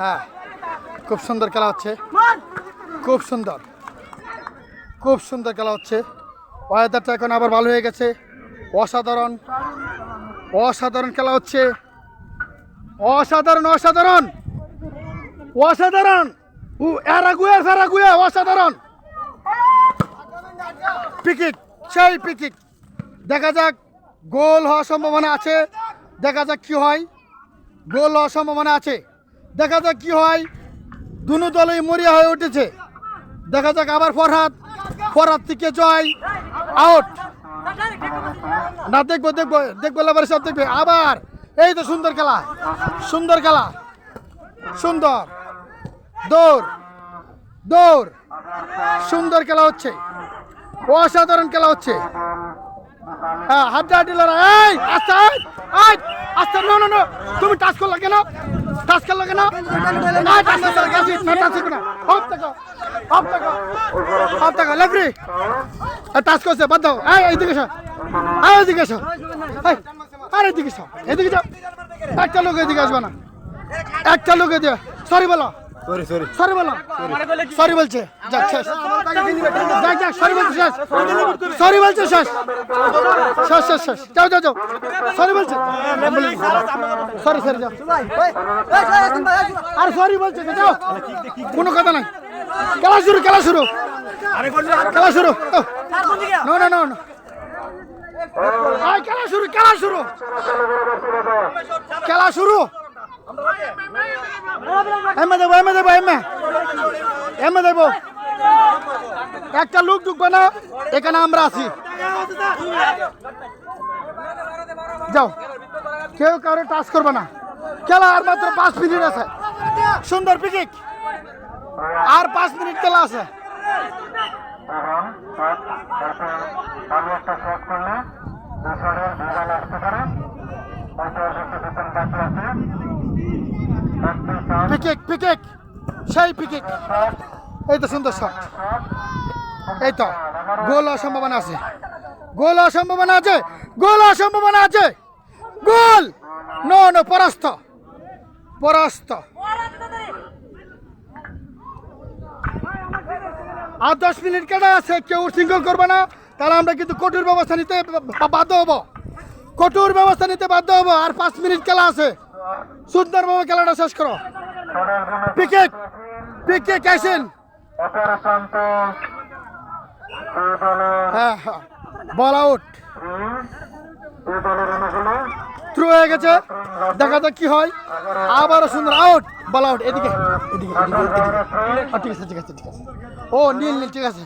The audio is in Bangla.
হ্যাঁ খুব সুন্দর খেলা হচ্ছে। খুব সুন্দর। খুব সুন্দর খেলা হচ্ছে। ওয়েদারটা এখন আবার ভালো হয়ে গেছে। অসাধারণ। অসাধারণ খেলা হচ্ছে। অসাধারণ অসাধারণ। অসাধারণ। অসাধারণ। পিকিক সেই পিকিক দেখা যাক, গোল হওয়ার সম্ভাবনা আছে। দেখা যাক কি হয়। গোল হওয়ার সম্ভাবনা আছে। দেখা যাক কি হয়। দুনো দলই মরিয়া হয়ে উঠেছে। দেখা যাক আবার ফরহাদ। ফরহাদ থেকে জয়। আউট না, দেখব দেখব দেখব এবার সব দেখবে। আবার, এই তো সুন্দর খেলা। সুন্দর খেলা। সুন্দর। দৌড়। দৌড়। সুন্দর খেলা হচ্ছে। অসাধারণ খেলা হচ্ছে। হ্যাঁ হাড্ডাহাড্ডি লড়াই। এই, আস্তে আস্তে নো নো নো তুমি টাচ করলে কেন? টাচ করল কেন না? টাচ করলে গেছি না, টাচ না। হপ দেখো হপ দেখো হপ দেখো লেফরি। টাচ করছে, বাদ দাও। এই, এইদিকে আরে এদিকে এসো। এদিকে যাও। একটা লোক এদিকে আসবে না। একটা লোক এদিকে সরি বলো। সরি সরি সরি বলো সরি বলছে। যাক শেষ। যাক যাক সরি বলছে শেষ। সরি বলছে শেষ। শেষ। শেষ শেষ যাও যাও যাও। সরি বলছে। সরি সরি যাও। আর সরি বলছে যাও। কোনো কথা নাই। খেলা শুরু খেলা শুরু। খেলা শুরু। নো নো নো খেলা শুরু খেলা শুরু। খেলা শুরু। এমে দেবো এমে দেবো এমে এমে দেবো একটা লুক ঢুকবে না এখানে আমরা আছি যাও কেউ কারও টাচ করবে না খেলা আর মাত্র পাঁচ মিনিট আছে সুন্দর পিকিক আর পাঁচ মিনিট খেলা আছে করলে পিকিক পিকিক সেই পিকিক এই তো সুন্দর শট এই তো, গোল হওয়ার সম্ভাবনা আছে। গোল হওয়ার সম্ভাবনা আছে, গোল হওয়ার সম্ভাবনা আছে। গোল! নো নো পরাস্ত। পরাস্ত। আর দশ মিনিট কেটে আছে, কেউ সিঙ্গল করবে না। তাহলে আমরা কিন্তু কঠোর ব্যবস্থা নিতে বাধ্য হব। কঠোর ব্যবস্থা নিতে বাধ্য হব। আর পাঁচ মিনিট খেলা আছে। সুন্দরভাবে খেলাটা শেষ করো। পিকেট পিকেট দলে হ্যাঁ হ্যাঁ। বল আউট থ্রু হয়ে গেছে। দেখা যাক কি হয়। আবারও সুন্দর আউট বল আউট এদিকে এদিকে এদিকে ঠিক আছে ঠিক আছে ঠিক আছে। ও, নীল নীল, ঠিক আছে।